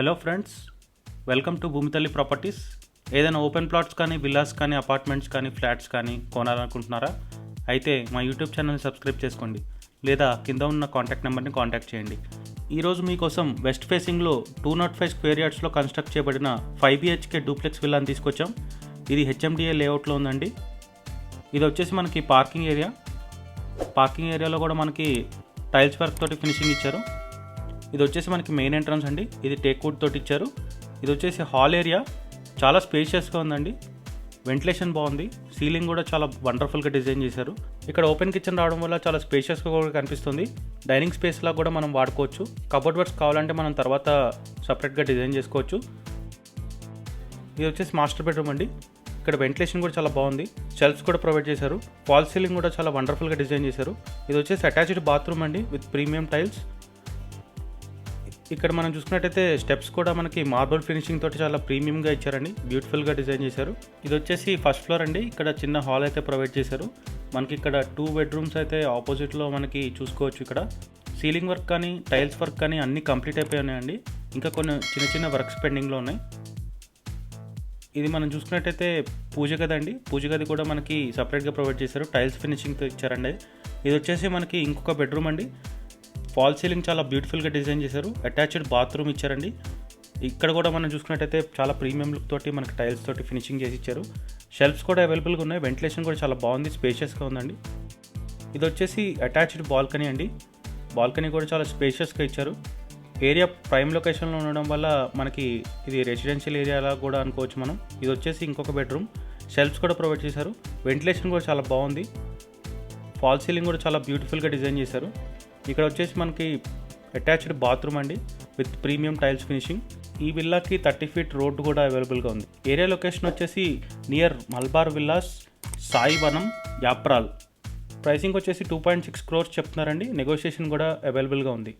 Hello friends welcome to Bhoomithalli properties. ఏదైనా open plots కానీ villas కానీ అపార్ట్మెంట్స్ కానీ ఫ్లాట్స్ కానీ కొనాలనుకుంటున్నారా? అయితే మా యూట్యూబ్ ఛానల్ని సబ్స్క్రైబ్ చేసుకోండి లేదా కింద ఉన్న కాంటాక్ట్ నెంబర్ని కాంటాక్ట్ చేయండి. ఈరోజు మీకోసం వెస్ట్ ఫేసింగ్లో టూ నాట్ ఫైవ్ స్క్వేర్ యార్డ్స్లో కన్స్ట్రక్ట్ చేయబడిన ఫైవ్ బిహెచ్కే డూప్లెక్స్ విల్లాని తీసుకొచ్చాం. ఇది హెచ్ఎండిఏ లేఅవుట్లో ఉందండి. ఇది వచ్చేసి మనకి పార్కింగ్ ఏరియా. పార్కింగ్ ఏరియాలో కూడా మనకి టైల్స్ వర్క్ తోటి ఫినిషింగ్ ఇచ్చారు. ఇది వచ్చేసి మనకి మెయిన్ ఎంట్రన్స్ అండి. ఇది టేక్వుడ్ తోటి ఇచ్చారు. ఇది వచ్చేసి హాల్ ఏరియా చాలా స్పేషియస్గా ఉందండి. వెంటిలేషన్ బాగుంది. సీలింగ్ కూడా చాలా వండర్ఫుల్గా డిజైన్ చేశారు. ఇక్కడ ఓపెన్ కిచెన్ రావడం వల్ల చాలా స్పేషియస్గా కూడా కనిపిస్తుంది. డైనింగ్ స్పేస్ లాగా కూడా మనం వాడుకోవచ్చు. కబోర్డ్ వర్క్స్ కావాలంటే మనం తర్వాత సపరేట్గా డిజైన్ చేసుకోవచ్చు. ఇది వచ్చేసి మాస్టర్ బెడ్రూమ్ అండి. ఇక్కడ వెంటిలేషన్ కూడా చాలా బాగుంది. షెల్ఫ్స్ కూడా ప్రొవైడ్ చేశారు. ఫాల్ సీలింగ్ కూడా చాలా వండర్ఫుల్గా డిజైన్ చేశారు. ఇది వచ్చేసి అటాచ్డ్ బాత్రూమ్ అండి విత్ ప్రీమియం టైల్స్ ఇక్కడ మనం చూసుకున్నట్టయితే స్టెప్స్ కూడా మనకి మార్బుల్ ఫినిషింగ్ తోటి చాలా ప్రీమియంగా ఇచ్చారండి. బ్యూటిఫుల్గా డిజైన్ చేశారు. ఇది వచ్చేసి ఫస్ట్ ఫ్లోర్ అండి. ఇక్కడ చిన్న హాల్ అయితే ప్రొవైడ్ చేశారు. మనకి ఇక్కడ టూ బెడ్రూమ్స్ అయితే ఆపోజిట్లో మనకి చూసుకోవచ్చు ఇక్కడ. సీలింగ్ వర్క్ కానీ టైల్స్ వర్క్ కానీ అన్నీ కంప్లీట్ అయిపోయి ఉన్నాయండి. ఇంకా కొన్ని చిన్న చిన్న వర్క్స్ పెండింగ్లో ఉన్నాయి. ఇది మనం చూసుకున్నట్టయితే పూజ గది అండి. పూజ గది కూడా మనకి సపరేట్గా ప్రొవైడ్ చేశారు. టైల్స్ ఫినిషింగ్తో ఇచ్చారండి. ఇది వచ్చేసి మనకి ఇంకొక బెడ్రూమ్ అండి. ఫాల్ సీలింగ్ చాలా బ్యూటిఫుల్గా డిజైన్ చేశారు. అటాచ్డ్ బాత్రూమ్ ఇచ్చారండి. ఇక్కడ కూడా మనం చూసుకున్నట్టయితే చాలా ప్రీమియం లుక్ తోటి మనకి టైల్స్ తోటి ఫినిషింగ్ చేసి ఇచ్చారు. షెల్ఫ్స్ కూడా అవైలబుల్గా ఉన్నాయి. వెంటిలేషన్ కూడా చాలా బాగుంది. స్పేషియస్గా ఉందండి. ఇది వచ్చేసి అటాచ్డ్ బాల్కనీ అండి. బాల్కనీ కూడా చాలా స్పేషియస్గా ఇచ్చారు. ఏరియా ప్రైమ్ లొకేషన్లో ఉండడం వల్ల మనకి ఇది రెసిడెన్షియల్ ఏరియాలా కూడా అనుకోవచ్చు మనం. ఇది వచ్చేసి ఇంకొక బెడ్రూమ్. షెల్ఫ్స్ కూడా ప్రొవైడ్ చేశారు. వెంటిలేషన్ కూడా చాలా బాగుంది. ఫాల్ సీలింగ్ కూడా చాలా బ్యూటిఫుల్గా డిజైన్ చేశారు. ఇక్కడ వచ్చేసి మనకి అటాచ్డ్ బాత్రూమ్ అండి విత్ ప్రీమియం టైల్స్ ఫినిషింగ్. ఈ విల్లాకి థర్టీ ఫీట్ రోడ్డు కూడా అవైలబుల్గా ఉంది. ఏరియా లొకేషన్ వచ్చేసి near Malabar villas Sai Vanam Yapral. Pricing వచ్చేసి టూ పాయింట్ సిక్స్ క్రోర్స్ చెప్తున్నారండి. నెగోషియేషన్ కూడా అవైలబుల్గా ఉంది.